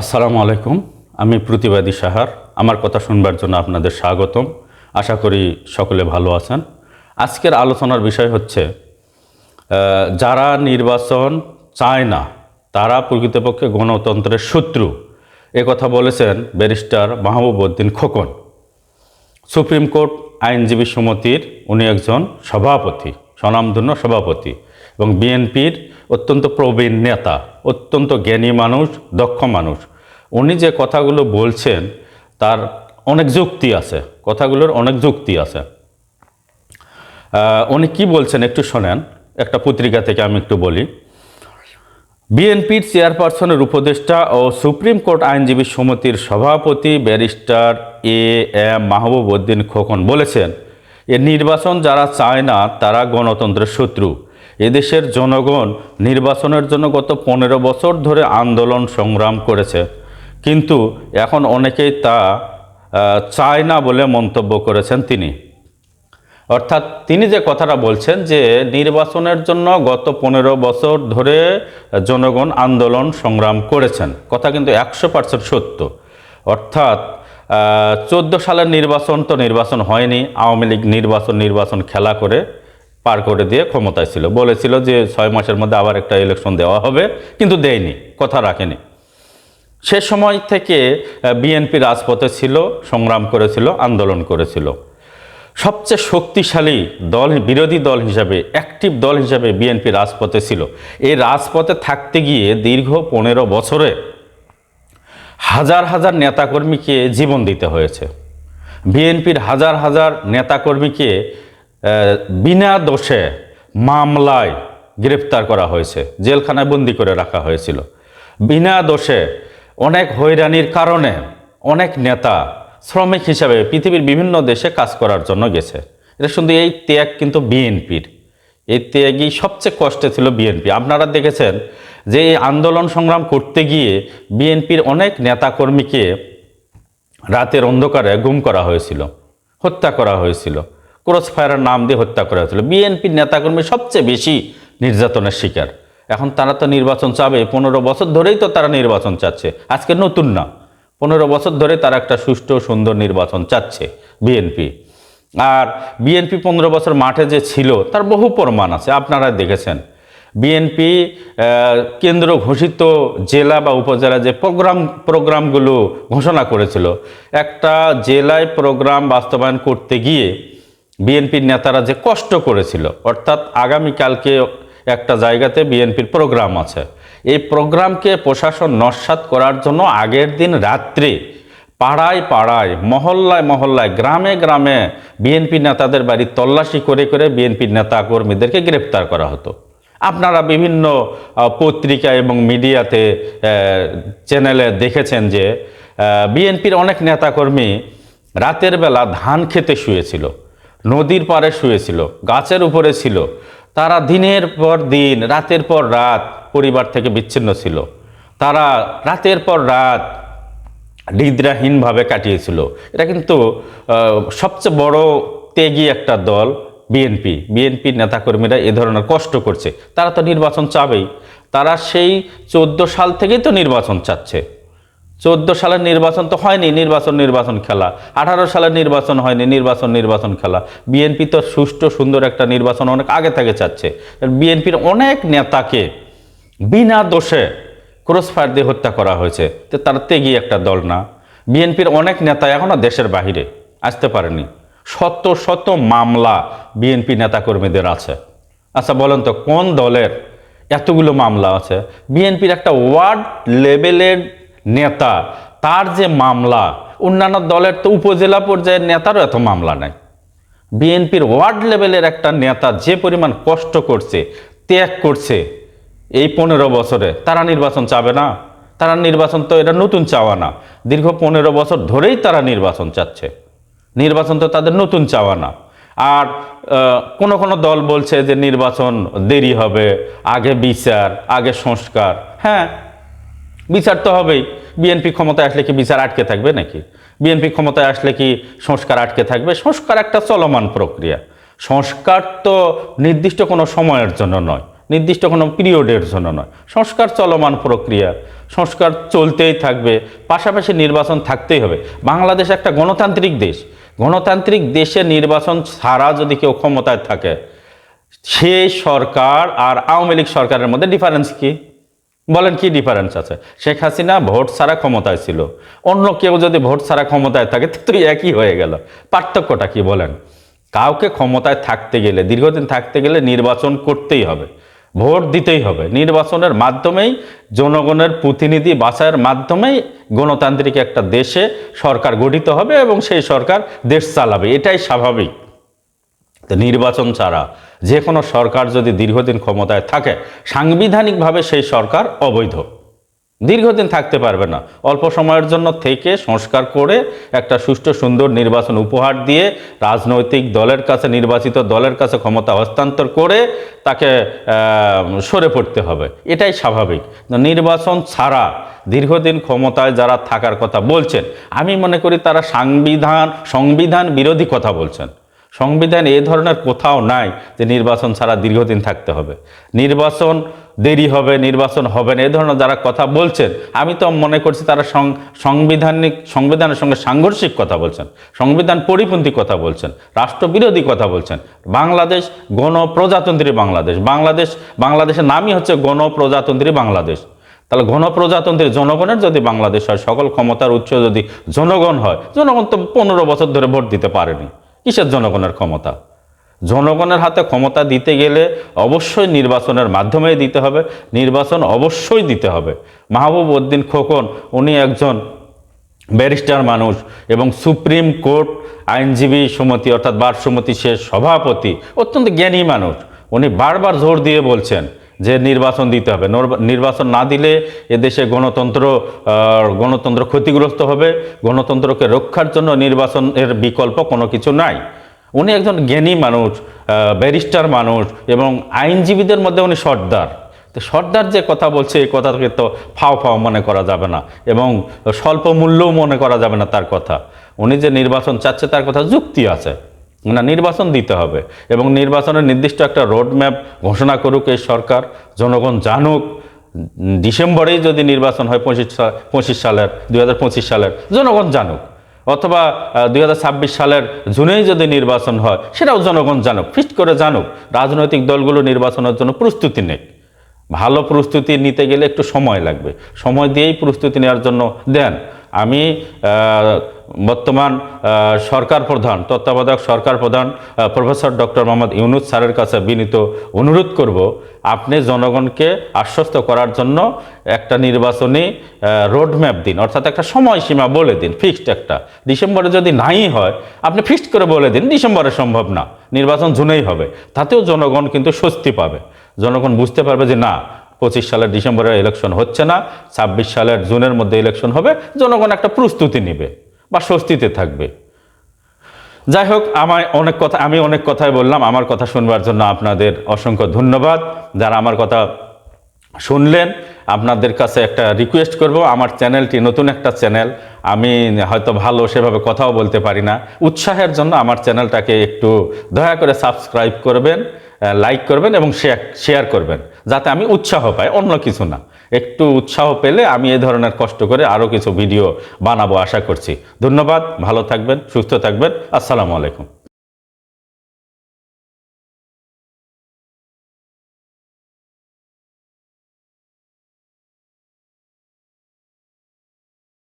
আসসালামু আলাইকুম। আমি প্রতিবাদী সাহার। আমার কথা শুনবার জন্য আপনাদের স্বাগতম। আশা করি সকলে ভালো আছেন। আজকের আলোচনার বিষয় হচ্ছে যারা নির্বাচন চায় না, তারা প্রকৃতপক্ষে গণতন্ত্রের শত্রু। এ কথা বলেছেন barrister Mahbubuddin Khokon. Supreme court আইনজীবী সমিতির, উনি একজন সভাপতি, স্বনামধন্য সভাপতি। এবং বিএনপির অত্যন্ত প্রবীণ নেতা, অত্যন্ত জ্ঞানী মানুষ, দক্ষ মানুষ। উনি যে কথাগুলো বলছেন, তার অনেক যুক্তি আছে, কথাগুলোর অনেক যুক্তি আছে। উনি কি বলছেন একটু শোনেন, একটা পত্রিকা থেকে আমি একটু বলি। বিএনপির চেয়ারপারসনের উপদেষ্টা ও সুপ্রিম কোর্ট আইনজীবী সমিতির সভাপতি barrister A M Mahbub Uddin Khokon বলেছেন, এ নির্বাচন যারা চায় না, তারা গণতন্ত্রের শত্রু। এদেশের জনগণ নির্বাচনের জন্য গত পনেরো বছর ধরে আন্দোলন সংগ্রাম করেছে। কিন্তু এখন অনেকেই তা চায় না বলে মন্তব্য করেছেন তিনি। অর্থাৎ তিনি যে কথাটা বলছেন যে নির্বাচনের জন্য গত পনেরো বছর ধরে জনগণ আন্দোলন সংগ্রাম করেছেন, কথা কিন্তু একশো পার্সেন্ট সত্য। অর্থাৎ চোদ্দ সালের নির্বাচন তো নির্বাচন হয়নি, আওয়ামী লীগ নির্বাচন নির্বাচন খেলা করে পার করে দিয়ে ক্ষমতায় ছিল। বলেছিল যে ছয় মাসের মধ্যে আবার একটা ইলেকশন দেওয়া হবে, কিন্তু দেয়নি, কথা রাখেনি। সে সময় থেকে বিএনপি রাজপথে ছিল, সংগ্রাম করেছিল, আন্দোলন করেছিল। সবচেয়ে শক্তিশালী দল, বিরোধী দল হিসাবে অ্যাক্টিভ দল হিসাবে বিএনপি রাজপথে ছিল। এই রাজপথে থাকতে গিয়ে দীর্ঘ পনেরো বছরে হাজার হাজার নেতাকর্মীকে জীবন দিতে হয়েছে। বিএনপির হাজার হাজার নেতাকর্মীকে বিনা দোষে মামলায় গ্রেপ্তার করা হয়েছে, জেলখানায় বন্দি করে রাখা হয়েছিল। বিনা দোষে অনেক হয়রানির কারণে অনেক নেতা শ্রমিক হিসাবে পৃথিবীর বিভিন্ন দেশে কাজ করার জন্য গেছে। এটা শুধু এই ত্যাগ কিন্তু বিএনপির। এই ত্যাগই সবচেয়ে কষ্টে ছিল বিএনপি। আপনারা দেখেছেন যে এই আন্দোলন সংগ্রাম করতে গিয়ে বিএনপির অনেক নেতাকর্মীকে রাতের অন্ধকারে গুম করা হয়েছিল, হত্যা করা হয়েছিল। ক্রস ফায়ারের নাম দিয়ে হত্যা করা হয়েছিল। বিএনপির নেতাকর্মী সবচেয়ে বেশি নির্যাতনের শিকার। এখন তারা তো নির্বাচন চাবে, পনেরো বছর ধরেই তো তারা নির্বাচন চাচ্ছে। আজকে নতুন না, পনেরো বছর ধরে তারা একটা সুষ্ঠু, সুন্দর নির্বাচন চাচ্ছে বিএনপি। আর বিএনপি পনেরো বছর মাঠে যে ছিল, তার বহু প্রমাণ আছে। আপনারা দেখেছেন, বিএনপি কেন্দ্র ঘোষিত জেলা বা উপজেলা যে প্রোগ্রাম, প্রোগ্রামগুলো ঘোষণা করেছিল, একটা জেলায় প্রোগ্রাম বাস্তবায়ন করতে গিয়ে বিএনপির নেতারা যে কষ্ট করেছিল, অর্থাৎ আগামীকালকে একটা জায়গাতে বিএনপির প্রোগ্রাম আছে। এই প্রোগ্রামকে প্রশাসন নস্বাত করার জন্য আগের দিন রাত্রে পাড়ায় পাড়ায়, মহল্লায় মহল্লায়, গ্রামে গ্রামে বিএনপি নেতাদের বাড়ি তল্লাশি করে করে বিএনপির নেতা কর্মীদেরকে গ্রেপ্তার করা হতো। আপনারা বিভিন্ন পত্রিকা এবং মিডিয়াতে চ্যানেলে দেখেছেন যে বিএনপির অনেক নেতাকর্মী রাতের বেলা ধান খেতে শুয়েছিল। নদীর পাড়ে শুয়েছিল, গাছের উপরে ছিল। তারা দিনের পর দিন, রাতের পর রাত পরিবার থেকে বিচ্ছিন্ন ছিল। তারা রাতের পর রাত নিদ্রাহীনভাবে কাটিয়েছিল। এটা কিন্তু সবচেয়ে বড় ত্যাগী একটা দল বিএনপি বিএনপির নেতাকর্মীরা এ ধরনের কষ্ট করছে। তারা তো নির্বাচন চাবেই। তারা সেই চোদ্দ সাল থেকেই তো নির্বাচন চাচ্ছে। চোদ্দ সালের নির্বাচন তো হয়নি, নির্বাচন নির্বাচন খেলা। আঠারো সালের নির্বাচন হয়নি, নির্বাচন নির্বাচন খেলা। বিএনপি তো সুষ্ঠু, সুন্দর একটা নির্বাচন অনেক আগে থেকে চাচ্ছে। বিএনপির অনেক নেতাকে বিনা দোষে ক্রস ফায়ার দিয়ে হত্যা করা হয়েছে। তো তার তেগি একটা দল না। বিএনপির অনেক নেতা এখনও দেশের বাহিরে আসতে পারেনি। শত শত মামলা বিএনপি নেতাকর্মীদের আছে। আচ্ছা বলেন তো কোন দলের এতগুলো মামলা আছে? বিএনপির একটা ওয়ার্ড লেভেলের নেতা, তার যে মামলা, অন্যান্য দলের তো উপজেলা পর্যায়ের নেতারও এত মামলা নাই। বিএনপির ওয়ার্ড লেভেলের একটা নেতা যে পরিমাণ কষ্ট করছে, ত্যাগ করছে, এই পনেরো বছরে তারা নির্বাচন চাবে না। তারা নির্বাচন তো এটা নতুন চাওয়া না। দীর্ঘ পনেরো বছর ধরেই তারা নির্বাচন চাচ্ছে। নির্বাচন তো তাদের নতুন চাওয়া না। আর কোনো কোনো দল বলছে যে নির্বাচন দেরি হবে, আগে বিচার, আগে সংস্কার। হ্যাঁ বিচার তো হবেই। বিএনপি ক্ষমতায় আসলে কি বিচার আটকে থাকবে নাকি? বিএনপি ক্ষমতায় আসলে কি সংস্কার আটকে থাকবে? সংস্কার একটা চলমান প্রক্রিয়া। সংস্কার তো নির্দিষ্ট কোনো সময়ের জন্য নয়, নির্দিষ্ট কোনো পিরিয়ডের জন্য নয়। সংস্কার চলমান প্রক্রিয়া, সংস্কার চলতেই থাকবে, পাশাপাশি নির্বাচন থাকতেই হবে। বাংলাদেশ একটা গণতান্ত্রিক দেশ। গণতান্ত্রিক দেশে নির্বাচন ছাড়া যদি কেউ ক্ষমতায় থাকে সেই সরকার আর আওয়ামী লীগ সরকারের মধ্যে ডিফারেন্স কি? বলেন কি ডিফারেন্স আছে? শেখ হাসিনা ভোট ছাড়া ক্ষমতায় ছিল। অন্য কেউ যদি ভোট ছাড়া ক্ষমতায় থাকে তো একই হয়ে গেল। পার্থক্যটা কি বলেন? কাউকে ক্ষমতায় থাকতে গেলে, দীর্ঘদিন থাকতে গেলে নির্বাচন করতেই হবে। ভোট দিতেই হবে। নির্বাচনের মাধ্যমেই জনগণের প্রতিনিধি বাছাইয়ের মাধ্যমেই গণতান্ত্রিক একটা দেশে সরকার গঠিত হবে এবং সেই সরকার দেশ চালাবে। এটাই স্বাভাবিক। নির্বাচন ছাড়া যে কোনো সরকার যদি দীর্ঘদিন ক্ষমতায় থাকে, সাংবিধানিকভাবে সেই সরকার অবৈধ। দীর্ঘদিন থাকতে পারবে না। অল্প সময়ের জন্য থেকে সংস্কার করে একটা সুষ্ঠু সুন্দর নির্বাচন উপহার দিয়ে রাজনৈতিক দলের কাছে, নির্বাচিত দলের কাছে ক্ষমতা হস্তান্তর করে তাকে সরে পড়তে হবে। এটাই স্বাভাবিক। নির্বাচন ছাড়া দীর্ঘদিন ক্ষমতায় যারা থাকার কথা বলছেন, আমি মনে করি তারা সাংবিধান, সংবিধান বিরোধী কথা বলছেন। সংবিধান এ ধরনের কোথাও নাই যে নির্বাচন ছাড়া দীর্ঘদিন থাকতে হবে। নির্বাচন দেরি হবে, নির্বাচন হবে না, এ ধরনের যারা কথা বলছেন, আমি তো মনে করছি তারা সাংবিধানিক, সংবিধানের সঙ্গে সাংঘর্ষিক কথা বলছেন, সংবিধান পরিপন্থী কথা বলছেন, রাষ্ট্রবিরোধী কথা বলছেন। বাংলাদেশ গণপ্রজাতন্ত্রী বাংলাদেশ বাংলাদেশ, বাংলাদেশের নামই হচ্ছে গণপ্রজাতন্ত্রী বাংলাদেশ। তাহলে গণপ্রজাতন্ত্রী জনগণের যদি বাংলাদেশ হয়, সকল ক্ষমতার উৎস যদি জনগণ হয়, জনগণ তো পনেরো বছর ধরে ভোট দিতে পারেনি। কিসের জনগণের ক্ষমতা? জনগণের হাতে ক্ষমতা দিতে গেলে অবশ্যই নির্বাচনের মাধ্যমেই দিতে হবে, নির্বাচন অবশ্যই দিতে হবে। মাহবুব উদ্দিন খোকন, উনি একজন ব্যারিস্টার মানুষ এবং সুপ্রিম কোর্ট আইনজীবী সমিতি, অর্থাৎ বার সমিতি সে সভাপতি, অত্যন্ত জ্ঞানী মানুষ। উনি বারবার জোর দিয়ে বলছেন যে নির্বাচন দিতে হবে। নর- নির্বাচন না দিলে এদেশে গণতন্ত্র গণতন্ত্র ক্ষতিগ্রস্ত হবে। গণতন্ত্রকে রক্ষার জন্য নির্বাচনের বিকল্প কোনো কিছু নাই। উনি একজন জ্ঞানী মানুষ ব্যারিস্টার মানুষ এবং আইনজীবীদের মধ্যে উনি সর্দার। তো সর্দার যে কথা বলছে, এই কথাকে তো ফাও ফাও মনে করা যাবে না এবং স্বল্প মূল্যও মনে করা যাবে না তার কথা। উনি যে নির্বাচন চাচ্ছে তার কথা যুক্তি আছে। না, নির্বাচন দিতে হবে। এবং নির্বাচনের নির্দিষ্ট একটা রোড ম্যাপ ঘোষণা করুক এই সরকার, জনগণ জানুক। ডিসেম্বরেই যদি নির্বাচন হয় পঁচিশ পঁচিশ সালের, দুই হাজার পঁচিশ সালের, জনগণ জানুক। অথবা দু হাজার ছাব্বিশ সালের জুনেই যদি নির্বাচন হয়, সেটাও জনগণ জানুক ফিক্সড করে জানুক। রাজনৈতিক দলগুলো নির্বাচনের জন্য প্রস্তুতি নেই ভালো প্রস্তুতি নিতে গেলে একটু সময় লাগবে। সময় দিয়েই প্রস্তুতি নেওয়ার জন্য দেন। আমি বর্তমান সরকার প্রধান, তত্ত্বাবধায়ক সরকার প্রধান প্রফেসর ডক্টর মোহাম্মদ ইউনুস স্যারের কাছে বিনীত অনুরোধ করব, আপনি জনগণকে আশ্বস্ত করার জন্য একটা নির্বাচনী রোডম্যাপ দিন, অর্থাৎ একটা সময়সীমা বলে দিন ফিক্সড একটা। ডিসেম্বরে যদি নাই হয়, আপনি ফিক্সড করে বলে দিন, ডিসেম্বরে সম্ভব না, নির্বাচন জুনেই হবে। তাতেও জনগণ কিন্তু স্বস্তি পাবে। জনগণ বুঝতে পারবে যে না, পঁচিশ সালের ডিসেম্বরের ইলেকশন হচ্ছে না, ছাব্বিশ সালের জুনের মধ্যে ইলেকশন হবে, জনগণ একটা প্রস্তুতি নেবে। বা স্বস্তিতে থাকবে। যাই হোক, আমায় অনেক কথা আমি অনেক কথাই বললাম। আমার কথা শুনবার জন্য আপনাদের অসংখ্য ধন্যবাদ। যারা আমার কথা শুনলেন, আপনাদের কাছে একটা রিকোয়েস্ট করব। আমার চ্যানেলটি নতুন একটা চ্যানেল, আমি হয়তো ভালো সেভাবে কথাও বলতে পারি না। উৎসাহের জন্য আমার চ্যানেলটাকে একটু দয়া করে সাবস্ক্রাইব করবেন লাইক করবেন এবং শেয়ার করবেন, যাতে আমি উৎসাহ পাই, অন্য কিছু না। একটু উৎসাহ পেলে আমি এই ধরনের কষ্ট করে আরও কিছু ভিডিও বানাবো আশা করছি। ধন্যবাদ, ভালো থাকবেন, সুস্থ থাকবেন। আসসালামু আলাইকুম।